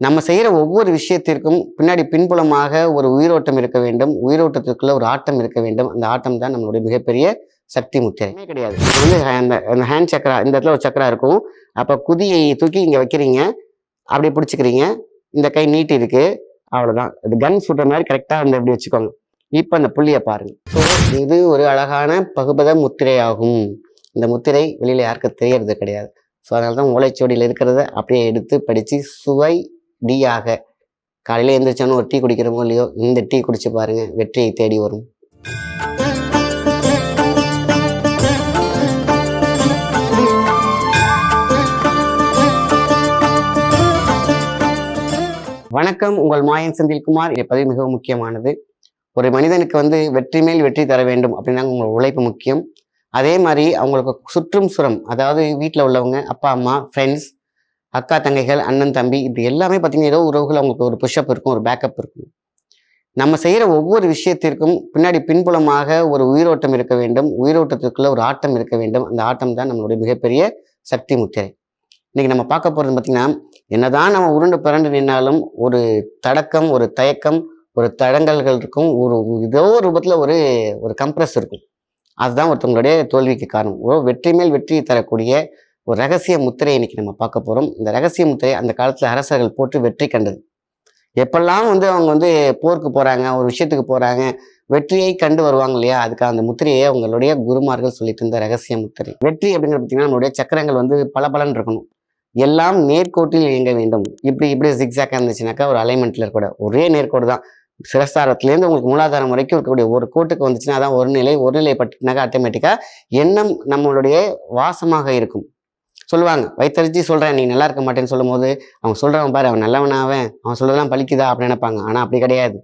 நம்ம செய்கிற ஒவ்வொரு விஷயத்திற்கும் பின்னாடி பின்புலமாக ஒரு உயிரோட்டம் இருக்க வேண்டும். உயிரோட்டத்துக்குள்ள ஒரு ஆட்டம் இருக்க வேண்டும். அந்த ஆட்டம் தான் நம்மளுடைய மிகப்பெரிய சக்தி முத்திரை. கிடையாது. இது வந்து அந்த அந்த ஹேண்ட் சக்கரா இந்த இடத்துல ஒரு சக்கரா இருக்கும். அப்போ குதியை தூக்கி இங்கே வைக்கிறீங்க. அப்படி பிடிச்சிக்கிறீங்க. இந்த கை நீட்டி இருக்கு. அவ்வளோதான் இது கன் சுடுற மாதிரி கரெக்டாக அந்த இப்படி வச்சுக்கோங்க. இப்போ அந்த புள்ளியை பாருங்க. ஸோ இது ஒரு அழகான பகுபத முத்திரை ஆகும் இந்த முத்திரை வெளியில் யாருக்கும் தெரியறது கிடையாது. ஸோ அதனால தான் ஓலைச்சுவடியில் இருக்கிறத அப்படியே எடுத்து படித்து சுவை டீயாக காலையில் எழுந்திரிச்சோன்னு ஒரு டீ குடிக்கிறோமோ இல்லையோ இந்த டீ குடிச்சு பாருங்க வெற்றியை தேடி வரும். வணக்கம் உங்கள் மாயன் செந்தில்குமார். இந்த பதிவு மிகவும் முக்கியமானது. ஒரு மனிதனுக்கு வந்து வெற்றி மேல் வெற்றி தர வேண்டும் அப்படின்னா உங்களோட உழைப்பு முக்கியம். அதே மாதிரி அவங்களுக்கு சுற்றும் சுரம் அதாவது வீட்டில் உள்ளவங்க அப்பா அம்மா ஃப்ரெண்ட்ஸ் அக்கா தங்கைகள் அண்ணன் தம்பி இப்படி எல்லாமே பார்த்தீங்கன்னா ஏதோ உறவுகள் அவங்களுக்கு ஒரு புஷ்அப் இருக்கும் ஒரு பேக்கப் இருக்கும். நம்ம செய்கிற ஒவ்வொரு விஷயத்திற்கும் பின்னாடி பின்புலமாக ஒரு உயிரோட்டம் இருக்க வேண்டும் உயிரோட்டத்திற்குள்ள ஒரு ஆட்டம் இருக்க வேண்டும். அந்த ஆட்டம் தான் நம்மளுடைய மிகப்பெரிய சக்தி முத்திரை. இன்றைக்கி நம்ம பார்க்க போகிறது பார்த்திங்கன்னா என்னதான் நம்ம உருண்டு பிறண்டு நின்னாலும் ஒரு தடக்கம் ஒரு தயக்கம் ஒரு தடங்கல்கள் இருக்கும். ஒரு ஏதோ ரூபத்தில் ஒரு ஒரு கம்ப்ரஸ் இருக்கும். அதுதான் ஒருத்தவங்களுடைய தோல்விக்கு காரணம். வெற்றி மேல் வெற்றி தரக்கூடிய ஒரு ரகசிய முத்திரை இன்னைக்கு நம்ம பார்க்க போகிறோம் இந்த ரகசிய முத்திரை அந்த காலத்தில் அரசர்கள் போட்டு வெற்றி கண்டது. எப்பெல்லாம் வந்து அவங்க வந்து போருக்கு போகிறாங்க ஒரு விஷயத்துக்கு போகிறாங்க வெற்றியை கண்டு வருவாங்க இல்லையா? அதுக்கு அந்த முத்திரையை அவங்களுடைய குருமார்கள் சொல்லி தந்த ரகசிய முத்திரை. வெற்றி அப்படிங்கிற பார்த்தீங்கன்னா நம்மளுடைய சக்கரங்கள் வந்து பல இருக்கணும். எல்லாம் நேர்கோட்டில் இயங்க வேண்டும். இப்படி இப்படி ஜிக்ஸாக்காக இருந்துச்சுனாக்கா ஒரு அலைன்மெண்ட்டில் கூட ஒரே நேர்கோடு தான். சிரஸ்தாரத்துலேருந்து உங்களுக்கு மூலாதாரம் வரைக்கும் இருக்கக்கூடிய ஒரு கோட்டுக்கு வந்துச்சுன்னா அதான் ஒரு நிலை ஒரு நிலை பட்டுனாக்கா ஆட்டோமேட்டிக்காக எண்ணம் நம்மளுடைய வாசமாக இருக்கும். சொல்லுவாங்க. வைத்தறிச்சி சொல்கிறேன் நீ நல்லா இருக்க மாட்டேன்னு சொல்லும் போது அவன் சொல்கிறவன் பாரு அவன் நல்லவனாவன். அவன் சொல்லலாம் பலிக்குதா அப்படின்னு நினைப்பாங்க. ஆனால் அப்படி கிடையாது.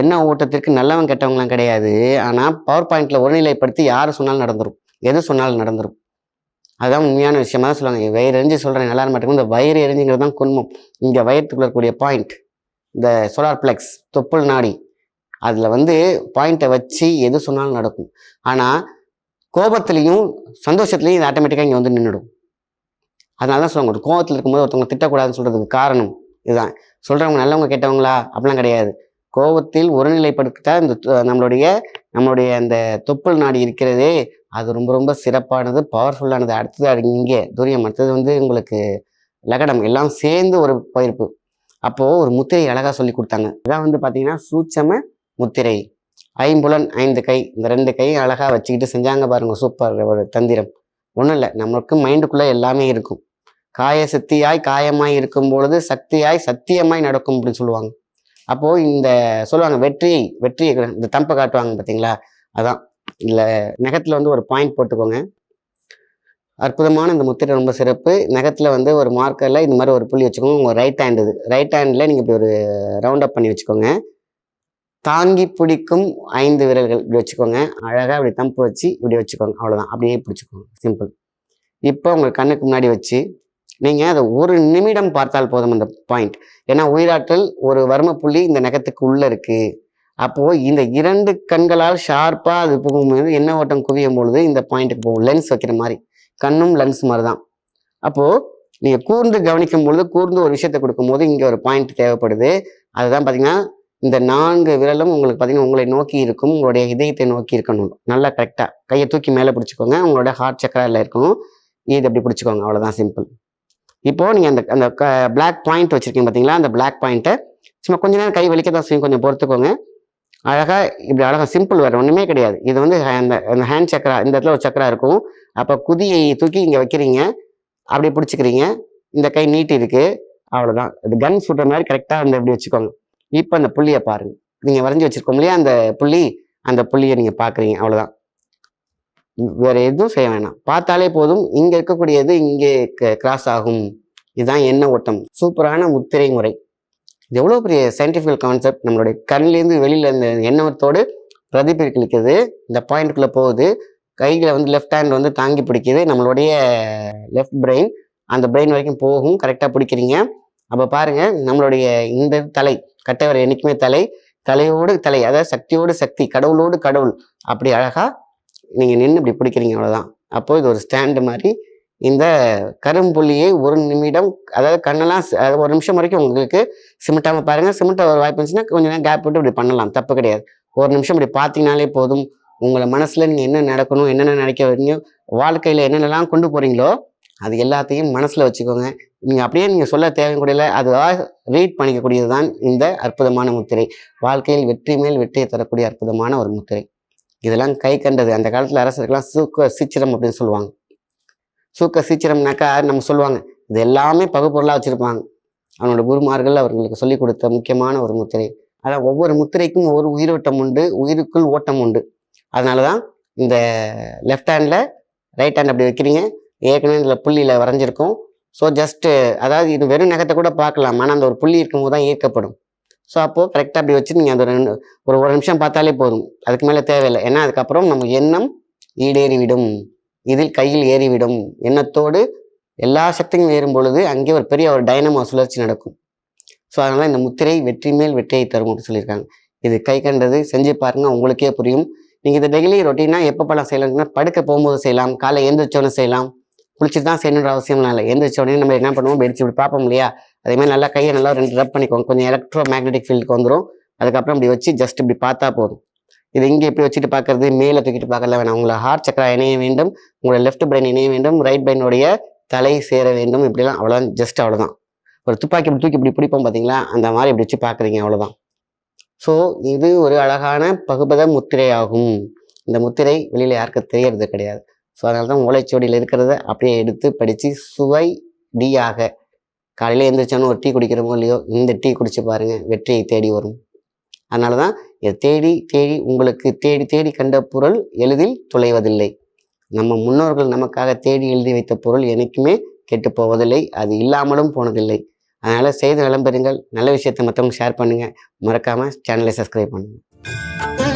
என்ன ஓட்டத்திற்கு நல்லவன் கெட்டவங்களாம் கிடையாது. ஆனால் பவர் பாயிண்ட்ல ஒருநிலைப்படுத்தி யார் சொன்னாலும் நடந்துடும் எது சொன்னாலும் நடந்துடும் அதுதான் உண்மையான விஷயமா தான் சொல்லுவாங்க. வயிறு எரிஞ்சு சொல்கிறேன் நல்லா மாட்டேங்குது இந்த வயிறு எரிஞ்சுங்கிறது தான் குன்மம் இங்கே வயிற்றுக்குள்ள இருக்கக்கூடிய பாயிண்ட் இந்த சோலார் பிளெக்ஸ் தொப்புள் நாடி அதில் வந்து பாயிண்ட்டை வச்சு எது சொன்னாலும் நடக்கும். ஆனால் கோபத்துலேயும் சந்தோஷத்துலேயும் இது ஆட்டோமேட்டிக்காக இங்கே வந்து நின்றுடும் அதனால தான் சொல்லுவாங்க ஒரு கோவத்தில் இருக்கும்போது ஒருத்தவங்க திட்டக்கூடாதுன்னு சொல்கிறதுக்கு காரணம் இதுதான். சொல்கிறவங்க நல்லவங்க கெட்டவங்களா? அப்படிலாம் கிடையாது. கோபத்தில் ஒருநிலைப்படுத்தா இந்த நம்மளுடைய நம்மளுடைய அந்த தொப்புள் நாடி இருக்கிறதே அது ரொம்ப ரொம்ப சிறப்பானது பவர்ஃபுல்லானது அடுத்தது இங்கே துரியம். அடுத்தது வந்து உங்களுக்கு லகடம். எல்லாம் சேர்ந்து ஒரு பயிர்ப்பு அப்போ ஒரு முத்திரை அழகாக சொல்லி கொடுத்தாங்க. இதான் வந்து பார்த்தீங்கன்னா சூட்சம முத்திரை. ஐம்புலன் ஐந்து கை. இந்த ரெண்டு கையும் அழகாக வச்சுக்கிட்டு செஞ்சாங்க பாருங்கள் சூப்பர். ஒரு தந்திரம். ஒன்றும் இல்லை நம்மளுக்கு மைண்டுக்குள்ளே எல்லாமே இருக்கும். காய சக்தியாய் காயமாய் இருக்கும் பொழுது சக்தியாய் சத்தியமாய் நடக்கும் அப்படின்னு சொல்லுவாங்க. அப்போ இந்த சொல்லுவாங்க வெற்றி வெற்றி இந்த தம்பை காட்டுவாங்க பார்த்தீங்களா அதான். இல்லை நகத்தில் வந்து ஒரு பாயிண்ட் போட்டுக்கோங்க. அற்புதமான இந்த முத்திரை ரொம்ப சிறப்பு. நகத்தில் வந்து ஒரு மார்க்கரில் இந்த மாதிரி ஒரு புள்ளி வச்சுக்கோங்க. உங்கள் ரைட் ஹேண்ட் இது. ரைட் ஹேண்டில் நீங்கள் இப்படி ஒரு ரவுண்ட் அப் பண்ணி வச்சுக்கோங்க. தாங்கி பிடிக்கும் ஐந்து விரல்கள் இப்படி வச்சுக்கோங்க. அழகாக இப்படி தம்பு வச்சு இப்படி வச்சுக்கோங்க. அவ்வளோதான் அப்படியே பிடிச்சிக்கோங்க. சிம்பிள் இப்போ உங்கள் கண்ணுக்கு முன்னாடி வச்சு நீங்கள் அதை ஒரு நிமிடம் பார்த்தால் போதும் அந்த பாயிண்ட் ஏன்னா உயிராற்றல் ஒரு வர்ம புள்ளி இந்த நகத்துக்கு உள்ளே இருக்குது அப்போது இந்த இரண்டு கண்களால் ஷார்ப்பாக அது போகும்போது என்ன ஓட்டம் குவியும் பொழுது இந்த பாயிண்ட்டுக்கு போகும். லென்ஸ் வைக்கிற மாதிரி. கண்ணும் லென்ஸ் மாதிரி தான் அப்போது நீங்கள் கூர்ந்து கவனிக்கும் பொழுது கூர்ந்து ஒரு விஷயத்தை கொடுக்கும்போது இங்கே ஒரு பாயிண்ட் தேவைப்படுது. அதுதான் பார்த்தீங்கன்னா இந்த நான்கு விரலும் உங்களுக்கு பார்த்தீங்கன்னா உங்களை நோக்கி இருக்கும். உங்களுடைய இதயத்தை நோக்கி இருக்கணும். நல்லா கரெக்டாக கையை தூக்கி மேலே பிடிச்சிக்கோங்க. உங்களோட ஹார்ட் சக்கரில் இருக்கணும். இது அப்படி பிடிச்சிக்கோங்க. அவ்வளோதான் சிம்பிள் இப்போது நீங்கள் அந்த அந்த பிளாக் பாயிண்ட் வச்சுருக்கீங்க பார்த்தீங்களா அந்த பிளாக் பாயிண்ட்டை சும்மா கொஞ்ச நேரம் கை வலிக்க தான் செய்யும் கொஞ்சம் பொறுத்துக்கோங்க. அழகாக இப்படி அழகாக சிம்பிள் வேறு ஒன்றுமே கிடையாது. இது வந்து அந்த அந்த ஹேண்ட் சக்கரா இந்த இடத்துல ஒரு சக்கரா இருக்கும். அப்போ குதியை தூக்கி இங்கே வைக்கிறீங்க. அப்படி பிடிச்சிக்கிறீங்க. இந்த கை நீட்டி இருக்குது அவ்வளோதான் இது கன் சுடுற மாதிரி கரெக்டாக அந்த இப்படி வச்சுக்கோங்க. இப்போ அந்த புள்ளியை பாருங்கள் நீங்கள் வரைஞ்சி வச்சுருக்கோம் இல்லையா? அந்த புள்ளி அந்த புள்ளியை நீங்கள் பார்க்குறீங்க அவ்வளோதான் வேற எதுவும் செய்ய வேணாம். பார்த்தாலே போதும். இங்க இருக்கக்கூடியது இங்கே கிராஸ் ஆகும். இதுதான் எண்ண ஓட்டம். சூப்பரான முத்திரை முறை. இது எவ்வளோ பெரிய சயின்டிஃபிக் கான்செப்ட் நம்மளுடைய கண்ணிலேருந்து வெளியில் இந்த எண்ணத்தோடு பிரதிபலிக்கிறது. இந்த பாயிண்ட்டுக்குள்ள போகுது. கைகளை வந்து லெஃப்ட் ஹேண்ட் வந்து தாங்கி பிடிக்குது. நம்மளுடைய லெஃப்ட் பிரெயின் அந்த பிரெயின் வரைக்கும் போகும். கரெக்டாக பிடிக்கிறீங்க. அப்போ பாருங்க. நம்மளுடைய இந்த தலை கட்டவரை என்றைக்குமே தலை தலையோடு தலை அதாவது சக்தியோடு சக்தி கடவுளோடு கடவுள். அப்படி அழகாக நீங்கள் நின்று இப்படி பிடிக்கிறீங்க அவ்வளோதான் அப்போது இது ஒரு ஸ்டாண்டு மாதிரி. இந்த கரும்புள்ளியை ஒரு நிமிடம் அதாவது கண்ணெல்லாம் ஒரு நிமிஷம் வரைக்கும் உங்களுக்கு சிமிட்டாம பாருங்கள் சிமிட்ட ஒரு வாய்ப்பு இருந்துச்சுன்னா கொஞ்சம் நேரம் கேப் விட்டு இப்படி பண்ணலாம். தப்பு கிடையாது. ஒரு நிமிஷம் இப்படி பார்த்தீங்கனாலே போதும். உங்களை மனசில் நீங்கள் என்ன நடக்கணும் என்னென்ன நினைக்க வரீங்க வாழ்க்கையில் என்னென்னலாம் கொண்டு போகிறீங்களோ அது எல்லாத்தையும் மனசில் வச்சுக்கோங்க. நீங்கள் அப்படியே நீங்கள் சொல்ல தேவைக்கூடியல அதுவாக ரீட் பண்ணிக்கக்கூடியது தான் இந்த அற்புதமான முத்திரை. வாழ்க்கையில் வெற்றி மேல் வெற்றியை தரக்கூடிய அற்புதமான ஒரு முத்திரை. இதெல்லாம் கை கண்டது. அந்த காலத்தில் அரசர்கள்லாம் சூக்க சீச்சிரம் அப்படின்னு சொல்லுவாங்க. சூக்க சீச்சிரம்னாக்கா நம்ம சொல்லுவாங்க இது எல்லாமே பகுப்பொருளாக வச்சுருப்பாங்க. அவனோட குருமார்கள் அவர்களுக்கு சொல்லிக் கொடுத்த முக்கியமான ஒரு முத்திரை. அதான் ஒவ்வொரு முத்திரைக்கும் ஒவ்வொரு உயிரோட்டம் உண்டு உயிருக்குள் ஓட்டம் உண்டு. அதனால தான் இந்த லெஃப்ட் ஹேண்டில் ரைட் ஹேண்ட் அப்படி வைக்கிறீங்க. ஏற்கனவே இதில் புள்ளியில் வரைஞ்சிருக்கும். ஸோ ஜஸ்ட்டு அதாவது இது வெறும் நகத்தை கூட பார்க்கலாம். ஆனால் அந்த ஒரு புள்ளி இருக்கும்போது தான் ஈர்க்கப்படும் ஸோ அப்போது கரெக்டாக அப்படி வச்சு நீங்கள் அந்த ரெண்டு ஒரு ஒரு நிமிஷம் பார்த்தாலே போதும். அதுக்கு மேலே தேவையில்லை. ஏன்னா அதுக்கப்புறம் நம்ம எண்ணம் ஈடேறிவிடும். இதில் கையில் ஏறிவிடும். எண்ணத்தோடு எல்லா சக்தியும் ஏறும் பொழுது அங்கே ஒரு பெரிய ஒரு டைனமோ சுழற்சி நடக்கும். ஸோ அதனால் இந்த முத்திரை வெற்றி மேல் வெற்றியை தரும் அப்படின்னு சொல்லியிருக்காங்க. இது கை கண்டது செஞ்சு பாருங்க உங்களுக்கே புரியும். நீங்கள் இதை டெய்லி ரொட்டீனாக எப்போ பழம் செய்யலாம்னா படுக்க போகும்போது செய்யலாம் காலை எழுந்திரிச்சோன்னு செய்யலாம். குளிச்சுட்டு தான் செய்யணுன்ற அவசியம்லாம் இல்லை. எழுந்திரிச்சோடனே நம்ம என்ன பண்ணுவோம்? வெடிச்சு இப்படி பார்ப்போம் இல்லையா? அதே மாதிரி நல்லா கையை நல்லா ரெண்டு ரப் பண்ணிக்கோங்க. கொஞ்சம் எலக்ட்ரோ மேக்னெட்டிக் ஃபீல்டுக்கு வந்துடும் அதுக்கப்புறம் இப்படி வச்சு ஜஸ்ட் இப்படி பார்த்தா போதும். இது இங்கே இப்படி வச்சுட்டு பார்க்கறது மேலே தூக்கிட்டு பார்க்கல வேணாம். உங்களை ஹார்ட் சக்கரா இணைய வேண்டும். உங்களோட லெஃப்ட் பிரெயின் இணைய வேண்டும். ரைட் பிரெயினுடைய தலை சேர வேண்டும். இப்படிலாம் அவ்வளோதான். ஜஸ்ட் அவ்வளோதான். ஒரு துப்பாக்கி இப்படி தூக்கி இப்படி பிடிப்போம் பார்த்தீங்களா? அந்த மாதிரி இப்படி வச்சு பார்க்குறீங்க அவ்வளோதான். ஸோ இது ஒரு அழகான பகுபத முத்திரை ஆகும் இந்த முத்திரை வெளியில் யாருக்கும் தெரியறது கிடையாது. ஸோ அதனால தான் ஓலைச்சுவடியில் இருக்கிறத அப்படியே எடுத்து படித்து சுவை டியாக காலையில் எழுந்திரிச்சோன்னு ஒரு டீ குடிக்கிறோமோ இல்லையோ இந்த டீ குடிச்சு பாருங்கள் வெற்றியை தேடி வரும். அதனால தான் இதை தேடி தேடி உங்களுக்கு தேடி தேடி கண்ட பொருள் எளிதில் துளைவதில்லை. நம்ம முன்னோர்கள் நமக்காக தேடி எழுதி வைத்த பொருள் என்றைக்குமே கெட்டு போவதில்லை அது இல்லாமலும் போனதில்லை. அதனால் செய்து நலம் நல்ல விஷயத்தை மற்றவங்க ஷேர் பண்ணுங்கள் மறக்காம சேனலை சப்ஸ்கிரைப் பண்ணுங்கள்